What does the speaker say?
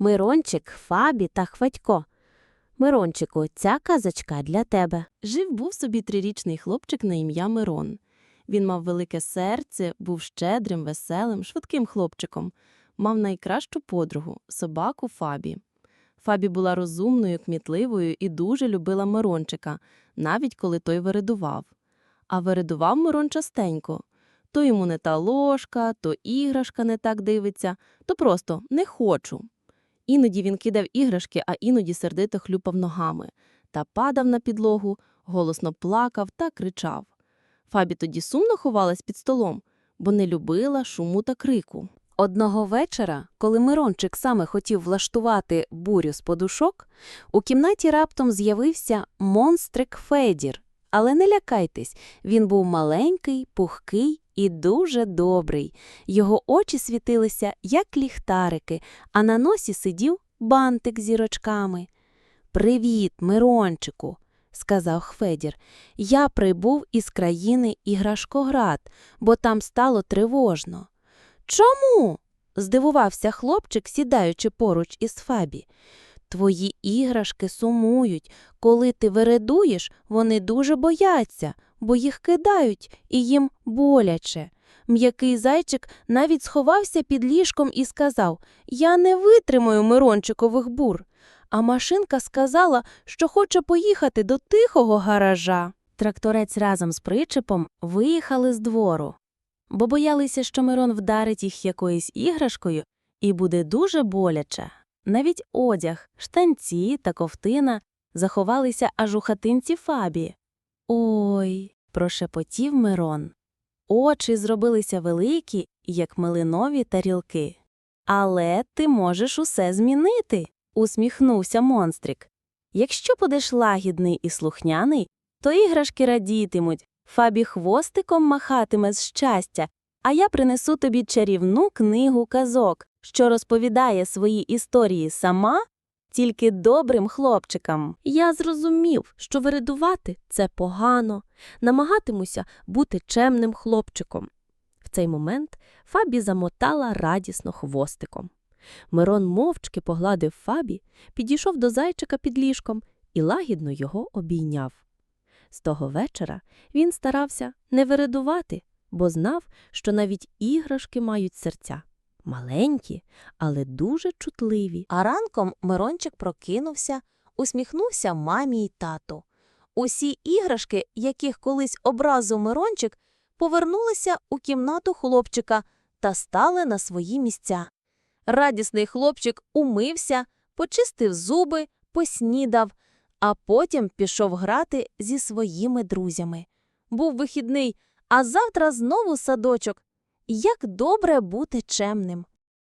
Мирончик, Фабі та Хватько. Мирончику, ця казочка для тебе. Жив був собі трирічний хлопчик на ім'я Мирон. Він мав велике серце, був щедрим, веселим, швидким хлопчиком, мав найкращу подругу собаку Фабі. Фабі була розумною, кмітливою і дуже любила Мирончика, навіть коли той вередував. А вередував Мирон частенько. То йому не та ложка, то іграшка не так дивиться, то просто не хочу. Іноді він кидав іграшки, а іноді сердито хлюпав ногами та падав на підлогу, голосно плакав та кричав. Фабі тоді сумно ховалась під столом, бо не любила шуму та крику. Одного вечора, коли Мирончик саме хотів влаштувати бурю з подушок, у кімнаті раптом з'явився монстрик Федір. Але не лякайтесь, він був маленький, пухкий і дуже добрий. Його очі світилися, як ліхтарики, а на носі сидів бантик зірочками. Привіт, Мирончику, сказав Федір. Я прибув із країни Іграшкоград, бо там стало тривожно. Чому? здивувався хлопчик, сідаючи поруч із Фабі. Твої іграшки сумують. Коли ти вередуєш, вони дуже бояться, бо їх кидають і їм боляче. М'який зайчик навіть сховався під ліжком і сказав Я не витримаю Мирончикових бур. А машинка сказала, що хоче поїхати до тихого гаража. Тракторець разом з причепом виїхали з двору бо боялися, що Мирон вдарить їх якоюсь іграшкою і буде дуже боляче. Навіть одяг, штанці та ковтина заховалися аж у хатинці Фабі. Ой, прошепотів Мирон. Очі зробилися великі, як милинові тарілки. Але ти можеш усе змінити, усміхнувся монстрик. Якщо будеш лагідний і слухняний, то іграшки радітимуть, Фабі хвостиком махатиме з щастя, а я принесу тобі чарівну книгу казок, що розповідає свої історії сама, тільки добрим хлопчикам. Я зрозумів, що вередувати це погано, намагатимуся бути чемним хлопчиком. В цей момент Фабі замотала радісно хвостиком. Мирон мовчки погладив Фабі, підійшов до зайчика під ліжком і лагідно його обійняв. З того вечора він старався не вередувати, бо знав, що навіть іграшки мають серця. Маленькі, але дуже чутливі. А ранком Мирончик прокинувся, усміхнувся мамі й тату. Усі іграшки, яких колись образив Мирончик, повернулися у кімнату хлопчика та стали на свої місця. Радісний хлопчик умився, почистив зуби, поснідав, а потім пішов грати зі своїми друзями. Був вихідний, а завтра знову садочок. Як добре бути чемним.